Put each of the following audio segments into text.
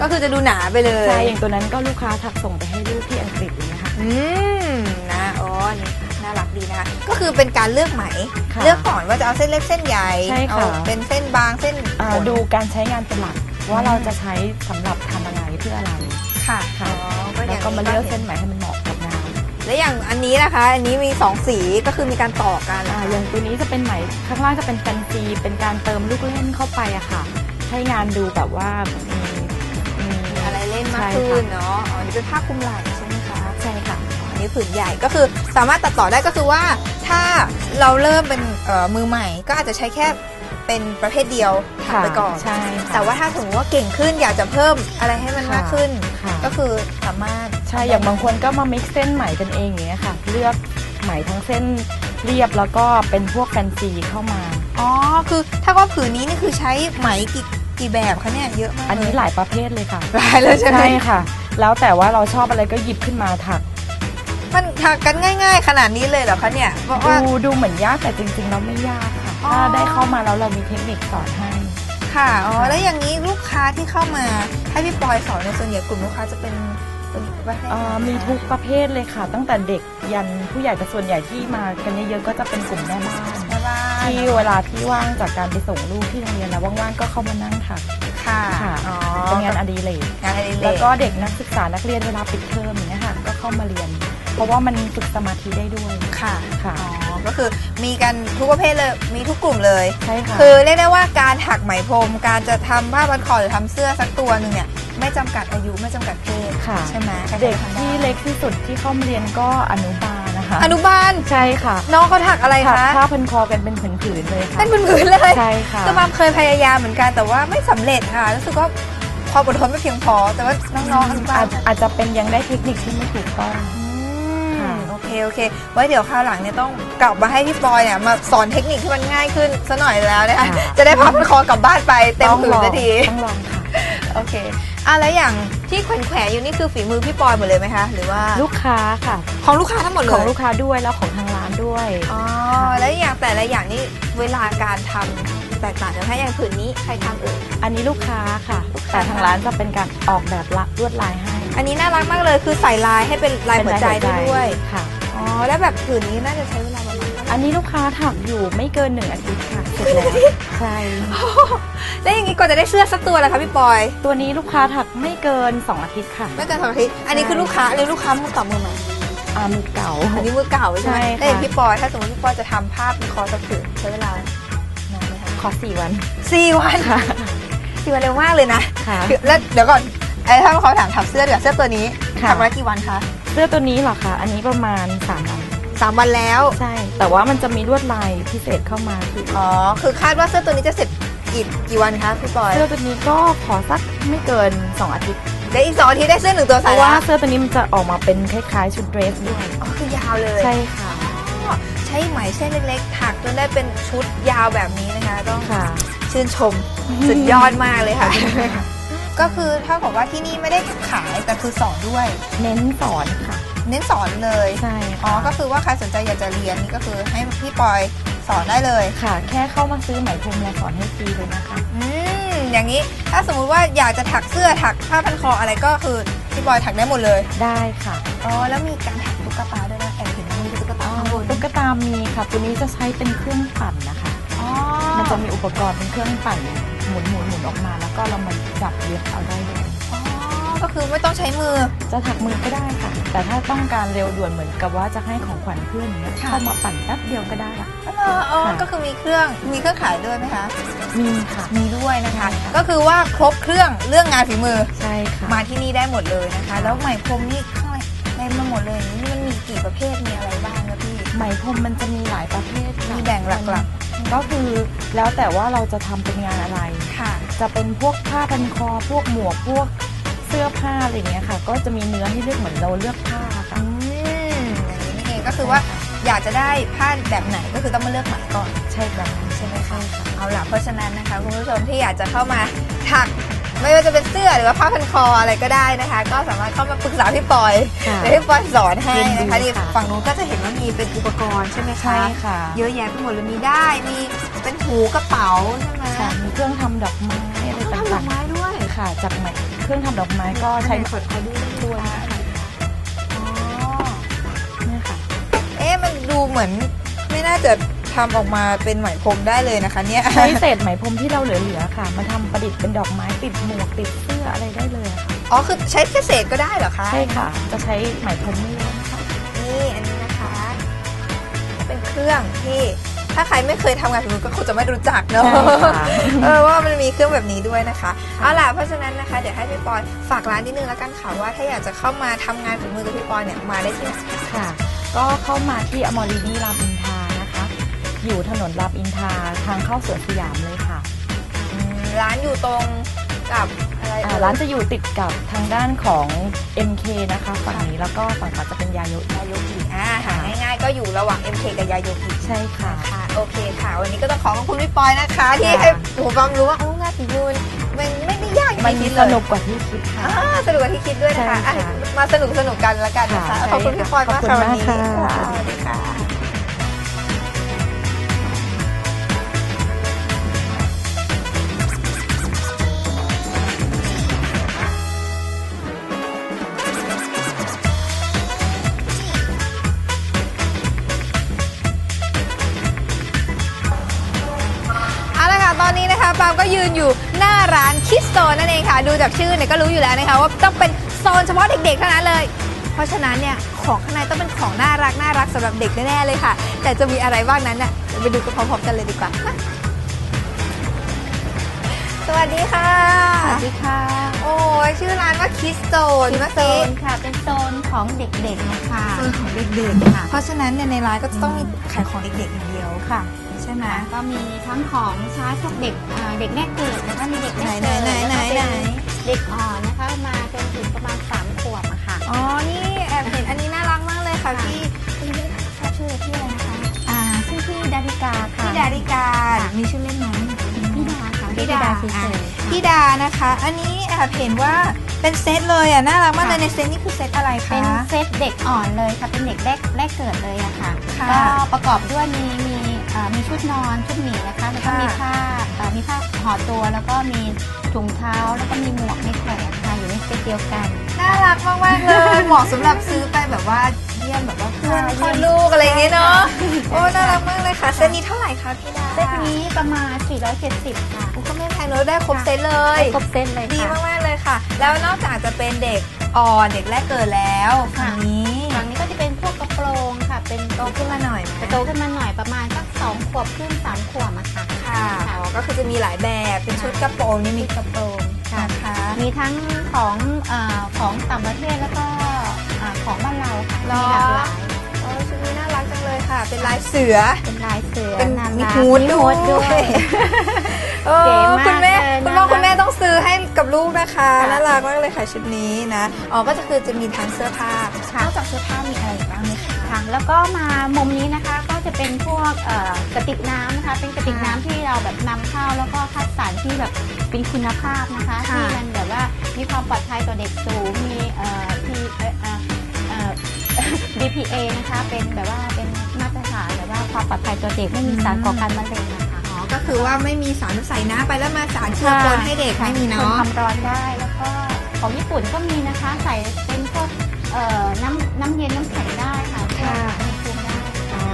ก็คือจะดูหนาไปเลย ใช่ อย่างตัวนั้นก็ลูกค้าถักส่งไปให้ลูกที่อังกฤษอย่างเงี้ยค่ะอืมนะอ๋อนี่น่ารักดีนะคะ ก็คือเป็นการเลือกไหม ค่ะเลือกก่อนว่าจะเอาเส้นเล็กเส้นใหญ่ใช่ค่ะ เอาเป็นเส้นบางเส้นอ่าขนดูการใช้งานเป็นหลักว่าอืมเราจะใช้สำหรับทำอะไรเพื่ออะไร ค่ะค่ะ อ๋อก็อแล้วย่างก็มาเลือกห็เส้นไหมให้มันเหมาะกับงานและอย่างอันนี้นะคะ อันนี้มีสองสีก็คือมีการต่อกันอ่าอย่างตัวนี้จะเป็นไหมข้างล่างจะเป็นแฟนซีเป็นการเติมลูกเล่นเข้าไปอะค่ะ ให้งานดูแบบว่ามีมีมีอะไรเล่ นมากใช่ขึ้ค่ะนเนาะอ๋ออันนี้เป็นผ้าคลุมไหล่ใช่ไหมคะใช่ค่ะอันนี้ผืนใหญ่ก็คือสามารถตัดต่อได้ก็คือว่าถ้าเราเริ่มเป็นเอ่อมือใหม่ก็อาจจะใช้แค่เป็นประเภทเดียวถักไปก่อนใช่ค่ะแต่ว่าถ้าสมมติว่าเก่งขึ้นอยากจะเพิ่มอะไรให้มันมากขึ้น ค่ะ ก็คือสามารถ ใช่อย่างบางคนก็มา mix เส้นไหมกันเองอย่างเงี้ยค่ะ เลือกไหมทั้งเส้นเรียบแล้วก็เป็นพวกแฟนซีเข้ามา อ๋อ คือถ้าว่าผืนนี้นี่คือใช้ไหมกี่ กี่แบบคะเนี่ยเยอะมากอันนี้เลยหลายประเภทเลยค่ะหลายเลยใช่ไหมใช่ค่ะ แล้วแต่ว่าเราชอบอะไรก็หยิบขึ้นมาถัก มันถักกันง่าย ๆ ขนาดนี้เลยเหรอคะเนี่ยเพราะดูว่าดูเหมือนยากแต่จริงๆแล้วไม่ยากค่ะอ๋อ ถ้าได้เข้ามาแล้วเรามีเทคนิคสอนให้ ค่ะอ๋อแล้วอย่างนี้ลูกค้าที่เข้ามาให้พี่ปอยสอนในยส่วนใหญ่กลุ่มลูกค้าจะเป็นเป็นประเภทไหนเอ่อมีทุกประเภทเลยค่ะ ตั้งแต่เด็กยันผู้ใหญ่แต่ส่วนใหญ่ที่มากันเยอะๆก็จะเป็นกลุ่มแม่บ้าน แม่บ้าน ที่เวลาที่ว่างจากการไปส่งลูกที่โรงเรียนแล้วว่างๆก็เข้ามานั่งถักค่ะค่ะอ๋อเป็นงานอดิเรกงานอดิเรแล้วกก็เด็กนักศึกษานักเรียนเวลาปิดเทอมอย่างเงี้ยค่ะก็เข้ามาเรียน เพราะว่ามันฝึกสมาธิได้ด้วยค่ะค่ะอ๋อก็คือมีกันทุกประเภทเลยมีทุกกลุ่มเลยใช่ค่ะคือเรียกได้ว่าการถักไหมพรม การจะทำผ้าพันคอหรือทำเสื้อสักตัวหนึ่งเนี่ยไม่จำกัดอายุไม่จำกัดเพศค่ะ ใช่ไหมใครๆเด็กทำไที่เล็กที่สุดที่เข้ามาเรียนก็อนุบาล นะคะ อนุบาล ใช่ค่ะน้องเขาถักอะไรถักคะผ้าพันคอกันเป็นผืนๆเลยค่ะ เป็นผืนๆเลยใช่ค่ะก็มามเคยพยายามเหมือนกันแต่ว่าไม่สำเร็จค่ะรู้สึกว่าความอดทนไม่เพียงพอ แต่ว่าน้องๆอนุบาอาลจอาจจะเป็นยังได้เทคนิคที่ไม่ถูกต้อง อืมค่ะโอเคโอเค ไว้เดี๋ยวคราวหลังเนี่ยต้องกลับมาให้พี่ปอยเนี่ยมาสอนเทคนิคที่มันง่ายขึ้นซะหน่อยแล้วนะคะค่ะ จะได้พับคอกลับบ้านไปเต็มต้องผืนลองนาทีต้องลองค่ะ โอเค อะแล้วอย่างที่แขวนแขวนๆอยู่นี่คือฝีมือพี่ปอยหมดเลยไหมคะ หรือว่าลูกค้าค่ะ ของลูกค้าทั้งหมดเลยของลูกค้าด้วยแล้วของทางร้านด้วยอ๋อแล้วอย่างแต่ละอย่างนี่เวลาการทำแตกต่างกันไหมอย่างผืนนี้ใครทำเอ่ยอันนี้ลูกค้าค่ะลูกค้าแต่ทางร้านจะเป็นการออกแบบละลวดลายให้ อันนี้น่ารักมากเลยคือใส่ลายให้เป็นลายหัวใจได้ด้วยค่ะอ๋อแล้วแบบผืนนี้น่าจะใช้เวลา อันนี้ลูกค้าถักอยู่ไม่เกินหนึ่งอาทิตย์ค่ะเสร็จแล้วใช่แล้วอย่างนี้กว่าจะได้เสื้อสักตัวล่ะคะพี่ปอย ตัวนี้ลูกค้าถักไม่เกิน 2 อาทิตย์ค่ะไม่เกินสองอาทิตย์อันนี้คือลูกค้าหรือลูกค้ามือต่อมือใหม่อามือเก่าอันนี้มือเก่าใช่ไหมใช่ค่ะ แล้วอย่างพี่ปอยถ้าสมมติพี่ปอยจะทำภาพมีคอสักผืนใช้เวลานานไหมคะขอสี่วันสี่วันค่ะสี่วันเร็วมากเลยนะค่ะ คือแล้วเดี๋ยวก่อนไอ้ถ้าเขาถามทำเสื้อเดี๋ยวาเสื้อตัวนี้ค่ะ ทำมาแล้วกี่วันคะ เสื้อตัวนี้เหรอคะอันนี้ประมาณ3วัน สามวันแล้ว ใช่ แต่ว่ามันจะมีลวดลายพิเศษเข้ามาคืออ๋อ คือคาดว่าเสื้อตัวนี้จะเสร็จอีกกี่วันคะพี่ปอย เสื้อตัวนี้ก็ขอสักไม่เกิน 2 อาทิตย์เดี๋ยวอีกสองอาทิตย์ได้เสื้อหนึ่งตัวเพใส่ราะแล้ว่าวเสื้อตัวนี้มันจะออกมาเป็นคล้ายๆชุดเดรสด้วยอ๋อคือยาวเลย ใช่ค่ะอ๋อใช้ไหมเส้นเล็กๆ ถักจนได้เป็นชุดยาวแบบนี้นะคะ ต้องค่ะ ชื่นชม สุดยอดมากเลยค่ะ ก็คือเท่ากับว่าที่นี่ไม่ได้ขายแต่คือสอนด้วย เน้นสอนค่ะ เน้นสอนเลยใช่อ๋อค่ะก็คือว่าใครสนใจอยากจะเรียนนี่ก็คือให้พี่ปอยสอนได้เลยค่ะ แค่เข้ามาซื้อไหมพรมเราสอนให้ฟรีเลยนะคะ อืมอย่างนี้ถ้าสมมุติว่าอยากจะถักเสื้อถักผ้าพันคออะไรก็คือพี่บอยถักได้หมดเลยได้ค่ะอ๋อแล้วมีการถักตุ๊กตาด้วยนะแอบเห็นมีตุ๊กตาข้างบนตุ๊กตามีค่ะ ตัวนี้จะใช้เป็นเครื่องปั่นนะคะ อ๋อมันจะมีอุปกรณ์เป็นเครื่องปั่นหมุนหมุนหมุนออกมา แล้วก็เรามาจับเย็บเอาได้เลยอ๋อ ก็คือไม่ต้องใช้มือ จะถักมือก็ได้ค่ะ แต่ถ้าต้องการเร็วด่วนเหมือนกับว่าจะให้ของขวัญเพื่อนอย่างเงี้ยค่ะ เข้ามาปั่นแป๊บเดียวก็ได้ละ อ๋ออ๋อค่ะ ก็คือมีเครื่องมีเครื่องขายด้วยไหมคะมีค่ะ มีด้วยนะคะใช่ค่ะก็คือว่าครบเครื่องเรื่องงานฝีมือ ใช่ค่ะมาที่นี่ได้หมดเลยนะคะค่ะแล้วไหมพรมนี่ข้างในเต็มมาหมดเลยนี่มันมีกี่ประเภทมีอะไรบ้างคะพี่ ไหมพรมมันจะมีหลายประเภทค่ะมีแบ่งหลัก ก็คือแล้วแต่ว่าเราจะทำเป็นงานอะไร ค่ะ จะเป็นพวกผ้าพันคอพวกหมวกพวก เสื้อผ้าอะไรอย่างเงี้ยค่ะ ก็จะมีเนื้อให้เลือกเหมือนเราเลือกผ้าค่ะ อืมอย่างนี้นี่เองก็คือว่าอยากจะได้ผ้าแบบไหนก็คือต้องมาเลือกไหมก่อน ใช่ค่ะใช่ไหมคะเอาล่ะเพราะฉะนั้นนะคะคุณผู้ชมที่อยากจะเข้ามาถัก ไม่ว่าจะเป็นเสื้อหรือว่าผ้าพันคออะไรก็ได้นะคะ ก็สามารถเข้ามาปรึกษาพี่ปอยค่ะเดี๋ยวพี่ปอยสอนให้นะคะยินดีนี่ค่ะ ฝั่งนู้นก็จะเห็นว่ามีเป็นอุปกรณ์ใช่ไหมคะ ใช่ค่ะเยอะแยะไปหมดเลยมีได้มีเป็นหูกระเป๋าใช่ไหมค่ะมีเครื่องทำดอกไม้อะไรต้องทำดต่าองกไม้ด้วย ๆค่ะจากไหม เครื่องทำดอกไม้ก็ใช้ขอขอดูด้วยอ๋อเนี่ยค่ะ เอ๊ะมันดูเหมือนไม่น่าจะทำออกมาเป็นไหมพรมได้เลยนะคะเนี่ยใช้เศษไหมพรมที่เราเหลือๆค่ะ มาทำประดิษฐ์เป็นดอกไม้ติดหมวกติดเสื้ออะไรได้เลยอะค่ะอ๋อคือใช้แค่เศษก็ได้เหรอคะใช่ค่ะ จะใช้ไหมพรมไม่เยอะนะคะนี่อันนี้นะคะ เป็นเครื่องที่ ถ้าใครไม่เคยทำงานฝีมือก็คงจะไม่รู้จักเนอะใช่ค่ะ เออว่ามันมีเครื่องแบบนี้ด้วยนะคะเอาล่ะเพราะฉะนั้นนะคะเดี๋ยวให้พี่ปอยฝากร้านนิดนึงแล้วกันค่ะว่าถ้าอยากจะเข้ามาทำงานฝีมือกับพี่ปอยเนี่ยมาได้ที่ไหนค่ะ ก็เข้ามาที่อมรินีรามอินทรานะคะ อยู่ถนนรามอินทราทางเข้าสวนสยามเลยค่ะ อืมร้านอยู่ตรงกับ อะไรอ่าเอ่ยร้านจะอยู่ติดกับทางด้านของ MK นะคะฝั่งนี้แล้วก็ฝั่งขวาจะเป็นยาโยยาโยกิอ่าหาง่ายๆก็อยู่ระหว่าง MK กับยาโยกิใช่ค่ะ ค่ะโอเคค่ะ วันนี้ก็ต้องขอขอบคุณพี่ปอยนะคะ ที่ค่ะให้ผมความรู้ว่าโอ้งานฝีมือมันไม่ได้ยากอย่างมันที่คิดสเลย นุกกว่าที่คิดค่ะ อ่าสนุกกว่าที่คิดด้วยนะคะใช่ค่ะอะมาสนุกสนุกกันแล้วกันนะคะ ค่ะขอบคุณพี่ปอยมากขอบค่ะคุณวันมากนี้ค่ะ สวัสดีค่ะ นอยู่หน้าร้านคิสโซนนั่นเองค่ะ ดูจากชื่อเนี่ยก็รู้อยู่แล้วนะคะว่าต้องเป็นโซนเฉพาะเด็กๆเท่านั้นเลย เพราะฉะนั้นเนี่ยของข้างในต้องเป็นของน่ารักน่ารักสำหรับเด็กแน่ๆเลยค่ะ แต่จะมีอะไรบ้างนั้นน่ะเดี๋ยวไปดูกันพร้อมๆกันเลยดีกว่ามาสวัสดีค่ะ สวัสดีค่ะโอ้ยชื่อร้านว่าคิสโซนเมื่อโซกี้นค่ะ เป็นโซนของเด็กๆนะคะ โซนของเด็กๆค่ะ เพราะฉะนั้นเนี่ยในร้านก็จะต้องมีขายของเด็กๆอย่างเดียวค่ะใช่ไหมก็มีทั้งของใช้พวกเด็กอ่าเด็กแรกเกิดนะคะมีเด็กแรกไหนเกิดไหนไหน แล้วก็ไหนเป็นเด็กอ่อนนะคะมาจนถึงประมาณสามขวบอะค่ะอ๋อ นี่แอบเห็นอันนี้น่ารักมากเลยค่ะค่ะพี่พี่ทราบชื่อพี่อะไรนะคะอ่าชื่อพี่ดาริกาค่ะพี่ดาริกา มีชื่อเล่นไหมพี่ดาค่ะพี่ดาเฉยอะๆพี่ดานะคะ อันนี้แอบเห็นว่าเป็นเซตเลยอะ น่ารักมากเลยในเซตนี่คือเซตอะไรคะ เป็นเซตเด็กอ่อนเลยค่ะ เป็นเด็กแรกแรกเกิดเลยอะค่ะ ค่ะ ก็ประกอบด้วยมีมีอ่า มีชุดนอนชุดหมีนะคะแล้วก็ค่ะมีผ้าอ่ามีผ้าห่อตัวแล้วก็มีถุงเท้าแล้วก็มีหมวกในแขนค่ะอยู่ในเซตเดียวกัน น่ารักมากๆเลยเหมาะสำหรับซื้อไปแบบว่าเยี่ยมแบบว่าเพื่อนค่ะคลอดลูกอะไรอย่างเงี้ยเนาะโอ้ใช่น่ารักมากเลยค่ะเซตนี้เท่าไหร่คะพี่ดาเซตนี้ประมาณ 470 ค่ะโอ้ก็ไม่แพงเลยได้ครบเซตเลยครบเซตเลยดีค่ะมากๆเลยค่ะ แล้วนอกจากจะเป็นเด็กอ่อนเด็กแรกเกิดแล้วฝั่งนี้ฝั่งนี้ก็จะเป็นพวกกระโปรงค่ะ เป็นโตขึ้นมาหน่อยไหมโตขึ้นมาหน่อยประมาณสัก สองขวบครึ่งสามขวบอะค่ะค่ะอ๋อก็คือจะมีหลายแบบเป็นชุดกระโปรงนี่มีมีกระโปรงค่ะนะคะมีทั้งของอาของต่างประเทศแล้วก็อ่าของบ้านเราค่ะหรอมีหลากหลายโอ้ชุดนี้น่ารักจังเลยค่ะ เป็นลายเสือ เป็นลายเสือเป็นน่ามีรักฮูดมีด้ฮูวยดด้วยโอ้เก๋มากคุณแม่เลยคุณพ่อน่ารักคุณแม่ต้องซื้อให้กับลูกนะคะค่ะน่ารักมากเลยค่ะชุดนี้นะอ๋อก็จะคือจะมีทั้งเสื้อผ้าค่ะนอกจากเสื้อผ้ามีอะไรอีกบ้างไหมคะ ค่ะแล้วก็มามุมนี้นะคะก็จะเป็นพวกเอ่อกระติกน้ำนะคะ เป็นกระติกน้ำที่เราแบบนำเข้าแล้วก็คัดสรรที่แบบเป็นคุณภาพนะคะ ค่ะที่มันแบบว่ามีความปลอดภัยต่อเด็กสูงมีเอ่อที่เอ่อเอ่อเอ่อ DPA นะคะเป็นแบบว่าเป็นมาตรฐานแบบว่าความปลอดภัยต่อเด็กไม่มีสารก่อการมะเร็งนะคะ อ๋อก็คือว่าไม่มีสารใส่น้ำไปแล้วมาสารเชื้อปนให้เด็กไม่มีทนเนาะ ความร้อนได้แล้วก็ของญี่ปุ่นก็มีนะคะ ใส่เป็นพวกเอ่อน้ำน้ำเย็นน้ำแข็งได้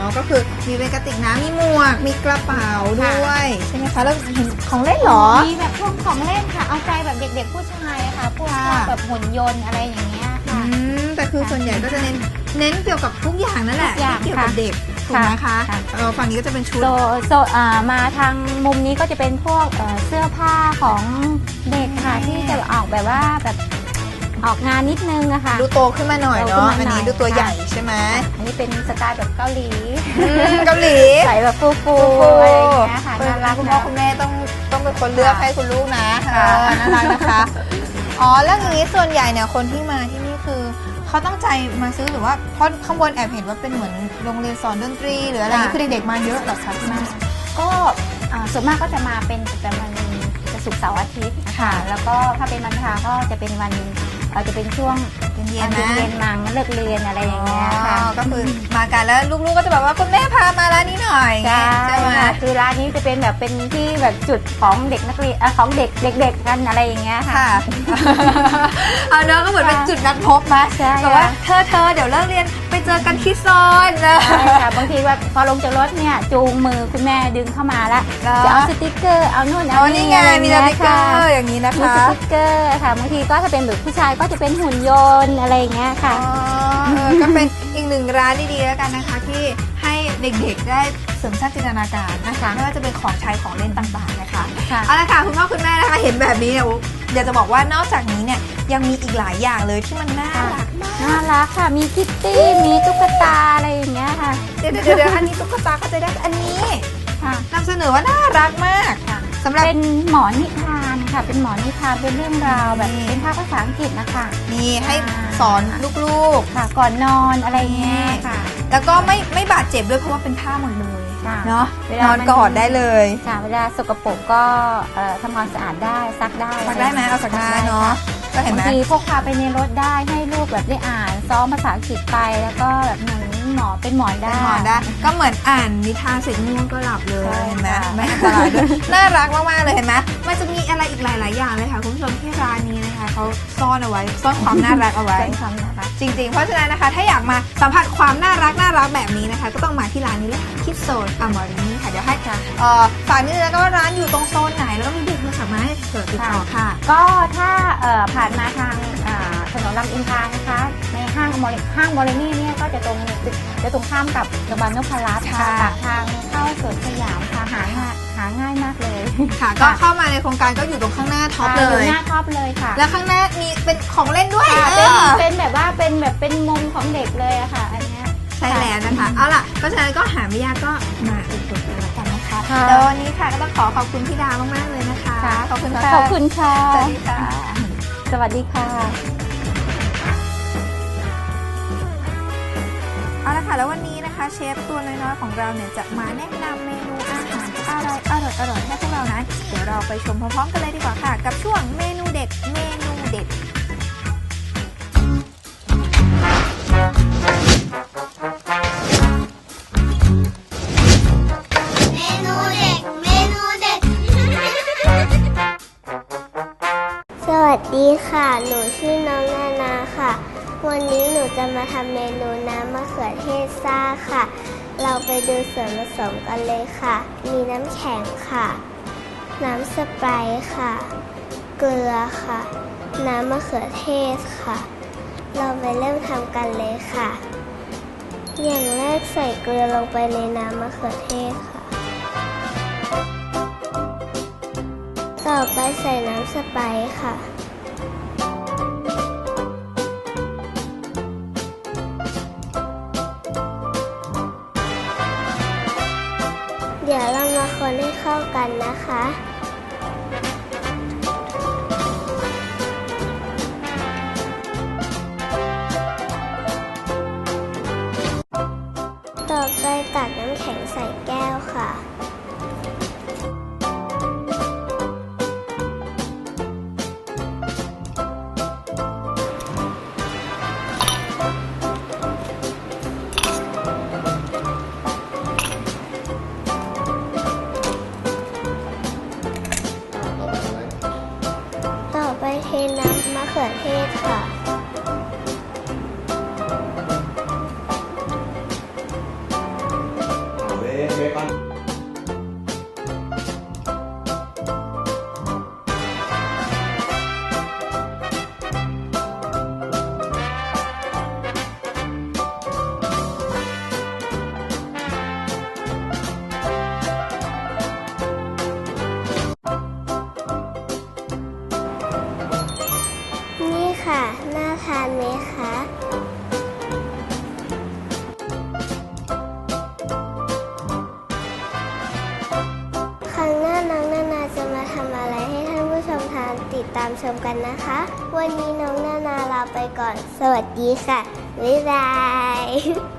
อ๋อก็คือมีเป็นกระติกน้ำมีหมวก มีกระเป๋าด้วย ใช่ไหมคะ แล้วเห็นของเล่นเหรอ มีแบบพวกของเล่นค่ะ เอาใจแบบเด็กๆผู้ชายอะค่ะ พวกค่ะ แบบหุ่นยนต์อะไรอย่างเงี้ยอืค่ะ มแต่คือส่วนใหญ่ก็จะเน้นเน้นเกี่ยวกับทุกอย่างนั่นแหละทุกอย่างที่เกี่ยวกับค่ะเด็กถูกไหมคะค่ะ เออฝั่งนี้ก็จะเป็นชุด โซโซอ่ามาทางมุมนี้ก็จะเป็นพวกเอ่อเสื้อผ้าของเด็กค่ะอืมที่จะออกแบบว่าแบบ ออกงานนิดนึงอะค่ะดูโตขึ้นมาหน่อยโตขึ้นเนาะมาหน่อยอันนี้ดูตัวค่ะใหญ่ใช่ไหมอันนี้เป็นสไตล์แบบเกาหลีอืมเกาหลีใส่แบบฟูฟูโอ้ๆอะไรอย่างเงี้ยค่ะเปิดน่าร้ารันกคุณพ่อนะคุณแม่ต้องต้องเป็นคนเลือกค่ะให้คุณลูกนะเอค่ะอน่ารักนะคะ อ๋อแล้วอย่างนี้ส่วนใหญ่เนี่ยคนที่มาที่นี่คือเขาตั้งใจมาซื้อหรือว่าเพราะข้างบนแอบเห็นว่าเป็นเหมือนโรงเรียนสอนดนตรี หรืออะไรอย่างนี้คือเด็กๆมาเยอะเหรอคะที่นี่ก็อ่าส่วนมากก็จะมาเป็นประจำวันจะศุกร์เสาร์อาทิตย์ค่ะ แล้วก็ถ้าเป็นวันอังคารก็จะเป็นวันเอ่อจะเป็นช่วงเย็นๆนะ เย็นๆมังเลิกเรียนอะไรอย่างเงี้ยค่ะอ๋อก็คือมากันแล้วลูกๆก็จะแบบว่าคุณแม่พามาร้านนี้หน่อยใช่ใช่ไหมค่ะคือร้านนี้จะเป็นแบบเป็นที่แบบจุดของเด็กนักเรียนเอ่อของเด็กเด็ก ๆ กันอะไรอย่างเงี้ยค่ะ ค่ะ เอาเนอะก็เหมือนเป็นจุดนัดพบนะใช่แบบว่าค่ะเธอเธอเดี๋ยวเลิกเรียนไป เจอกันที่โซนนะ ใช่ค่ะบางทีว่าพอลงจากรถเนี่ย จูงมือคุณแม่ดึงเข้ามาแล้วเหรอ จะเอาสติกเกอร์เอานู่นอ๋เอาอนี่ไงอะไรมีเงี้สยติกเกอค่ะร์อย่างนี้นะมีคะสติกเกอร์ค่ะบางทีก็ถ้าเป็นแบบผู้ชายก็จะเป็นหุ่นยนต์อะไรอย่างเงี้ยค่ะ อ๋อเออก็เป็นอีกหนึ่งร้านดีๆแล้วกันนะคะ ที่ให้เด็กๆได้เสริมสร้างจินตนาการนะคะไม่ว่าจะเป็นของใช้ของเล่นต่างๆนะคะค่ะ เอาละค่ะคุณพ่อคุณแม่นะคะเห็นแบบนี้เนี่ยอุ๊ยเดี๋ยวจะบอกว่านอกจากนี้เนี่ยยังมีอีกหลายอย่างเลยที่มันน่ารักมาก น่ารักค่ะ มีคิตตี้ มีตุ๊กตาอะไรอย่างเงี้ยค่ะ เดี๋ยวเดี๋ยวเดี๋ยวอันนี้ตุ๊กตาก็จะได้อันนี้ค่ะนำเสนอว่าน่ารักมากค่ะสำหรับเป็นหมอนนิทานค่ะ เป็นหมอนนิทาน เป็นเรื่องราวแบบนี่เป็นภาพภาษาอังกฤษนะคะ นี่ให้อ่าสอนลูกค่ะ ก่อนนอนอะไรเงี้ยค่ะๆแล้วก็ไม่ไม่บาดเจ็บด้วยเพราะว่าเป็นผ้าหมดเลยค่ะเนาะเวลานอนมันกอดได้เลยค่ะเวลาสกปรกก็เอ่อทำความสะอาดได้ซักได้สักได้ไหมเอาสักได้เนาะ ก็เห็นบางไหมทีพกพาไปในรถได้ให้ลูกแบบได้อ่านซ้อมภาษาอังกฤษไปแล้วก็แบบหนุนหมอนเป็นหมอนเป็ได้นหมอนได้ก็เหมือนอ่านนิทานเสร็จง่วงก็หลับเลยใช่เห็นไหมค่ะ ไม่อันตรายด้วยน่ารักมากๆเลยเห็นไหมมันจะมีอะไรอีกหลาย ๆ อย่างเลยค่ะคุณผู้ชมที่ร้านนี้นะคะเขาซ่อนเอาไว้ซ่อนความน่ารักเอาไว้ เป็นความน่ารัก จริง ๆ เพราะฉะนั้นนะคะถ้าอยากมาสัมผัสความน่ารักน่ารักแบบนี้นะคะ ก็ต้องมาที่ร้านนี้เลยค่ะคิดโซนอมอรินี่ค่ะเดี๋ยวให้เอ่อฝากนิดนึงแล้วก็ว่าร้านอยู่ตรงโซนไหนแล้วก็มีเบอร์โทรศัพท์มาให้เกิดติดต่อค่ะ ก็ถ้าเอ่อผ่านมาทางอ่าถนนลำอินทรานะคะในห้างอมอลห้างมอลนี่เนี่ย จะตรงจะตรงข้ามกับโรงพยาบาลนพรัตน์ค่ะค่ะทางเข้าสวนสยามค่ะหาง่ายหาง่ายมากเลยค่ะ ก็เข้ามาในโครงการก็อยู่ตรงข้างหน้าท็อปเลค่ะยหน้าท็อปเลยค่ะ แล้วข้างหน้ามีเป็นของเล่นด้วยค่ะเอเป็นอเป็นแบบว่าเป็นแบบเป็นมุมของเด็กเลยอะค่ะอันเนี้ยใช่แล้วนะคะเอาล่ะเพราะฉะนั้นก็หาไม่ยากก็มาอุดหนุนกันแล้วกันนะคะค่ะแล้ววันนี้ค่ะก็ต้องขอขอบคุณพี่ดามากๆเลยนะคะขอบคุณค่ะขอบคุณค่ะสวัสดีค่ะสวัสดีค่ะ เอาละค่ะแล้ววันนี้นะคะเชฟตัวน้อยๆของเราเนี่ยจะมาแนะนำเมนูอาหารอร่อยอร่อยอร่อยให้พวกเรานั้นเดี๋ยวเราไปชมพร้อมๆกันเลยดีกว่าค่ะ กับช่วงเมนูเด็ดเมนูเด็ดเมนูเด็กเมนูเด็กสวัสดีค่ะ หนูชื่อน้องนานาค่ะ วันนี้หนูจะมาทำเมนูน้ำมะ เทศซ่าค่ะ เราไปดูส่วนผสมกันเลยค่ะ มีน้ำแข็งค่ะ น้ำสไปร์ค่ะ เกลือค่ะ น้ำมะเขือเทศค่ะ เราไปเริ่มทำกันเลยค่ะ อย่างแรกใส่เกลือลงไปในน้ำมะเขือเทศค่ะ ต่อไปใส่น้ำสไปร์ค่ะ ให้เข้ากันนะคะ เทน้ำมะเขือเทศค่ะ ค่ะ น่าทานไหมคะครั้งหน้าน้องนานาจะมาทำอะไรให้ท่านผู้ชมทานติดตามชมกันนะคะ วันนี้น้องนานาลาไปก่อน สวัสดีค่ะ บ๊ายบาย